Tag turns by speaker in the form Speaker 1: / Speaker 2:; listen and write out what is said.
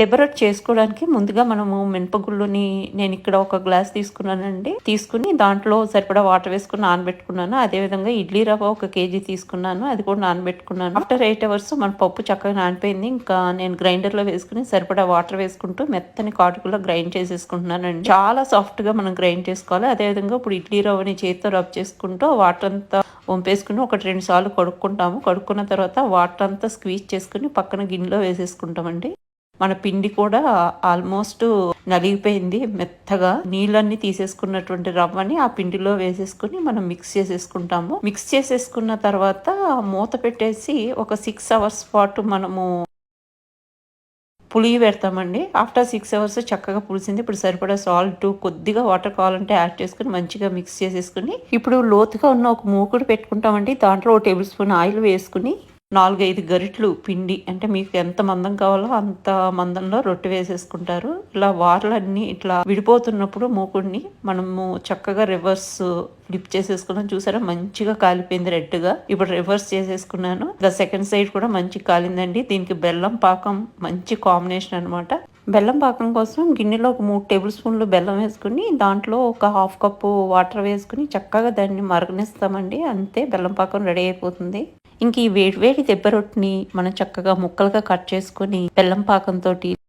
Speaker 1: దెబ్బరొట్టు చేసుకోవడానికి ముందుగా మనము మినపగుళ్ళుని నేను ఇక్కడ ఒక గ్లాస్ తీసుకున్నానండి. తీసుకుని దాంట్లో సరిపడా వాటర్ వేసుకుని నానబెట్టుకున్నాను. అదే విధంగా ఇడ్లీ రవ్వ ఒక కేజీ తీసుకున్నాను. అది కూడా నానబెట్టుకున్నాను. ఆఫ్టర్ ఎయిట్ అవర్స్ మన పప్పు చక్కగా నానిపోయింది. ఇంకా నేను గ్రైండర్లో వేసుకుని సరిపడా వాటర్ వేసుకుంటూ మెత్తని కాటుకులో గ్రైండ్ చేసేసుకుంటున్నానండి. చాలా సాఫ్ట్గా మనం గ్రైండ్ చేసుకోవాలి. అదే విధంగా ఇప్పుడు ఇడ్లీ రవ్వని చేతితో రబ్ చేసుకుంటూ వాటర్ అంతా వంపేసుకుని ఒకటి రెండు సార్లు కడుక్కుంటాము. కడుక్కున్న తర్వాత వాటర్ అంతా స్క్వీజ్ చేసుకుని పక్కన గిన్నెలో వేసేసుకుంటామండి. మన పిండి కూడా ఆల్మోస్ట్ నలిగిపోయింది మెత్తగా. నీళ్ళన్నీ తీసేసుకున్నటువంటి రవ్వని ఆ పిండిలో వేసేసుకుని మనం మిక్స్ చేసేసుకుంటాము. మిక్స్ చేసేసుకున్న తర్వాత మూత పెట్టేసి ఒక సిక్స్ అవర్స్ పాటు మనము పులిగి పెడతామండి. ఆఫ్టర్ సిక్స్ అవర్స్ చక్కగా పులిసింది. ఇప్పుడు సరిపడా సాల్ట్ కొద్దిగా వాటర్ కావాలంటే యాడ్ చేసుకుని మంచిగా మిక్స్ చేసేసుకుని ఇప్పుడు లోతుగా ఉన్న ఒక మూకుడు పెట్టుకుంటామండి. దాంట్లో ఒక టేబుల్ స్పూన్ ఆయిల్ వేసుకుని నాలుగైదు గరిట్లు పిండి అంటే మీకు ఎంత మందం కావాలో అంత మందంలో రొట్టె వేసేసుకుంటారు. ఇలా వార్లన్నీ ఇట్లా విడిపోతున్నప్పుడు మూకుడిని మనము చక్కగా రివర్స్ ఫ్లిప్ చేసేసుకున్నాం. చూసారా? మంచిగా కాలిపోయింది రెడ్గా. ఇప్పుడు రివర్స్ చేసేసుకున్నాను. ఇంకా సెకండ్ సైడ్ కూడా మంచి కాలిందండి. దీనికి బెల్లం పాకం మంచి కాంబినేషన్ అనమాట బెల్లం పాకం కోసం గిన్నెలో ఒక మూడు టేబుల్ స్పూన్లు బెల్లం వేసుకుని దాంట్లో ఒక హాఫ్ కప్పు వాటర్ వేసుకుని చక్కగా దాన్ని మరగనిస్తామండి. అంతే బెల్లం పాకం రెడీ అయిపోతుంది. ఇంక ఈ వేడి వేడి దెబ్బరొట్టిని మనం చక్కగా ముక్కలుగా కట్ చేసుకొని బెల్లం పాకంతో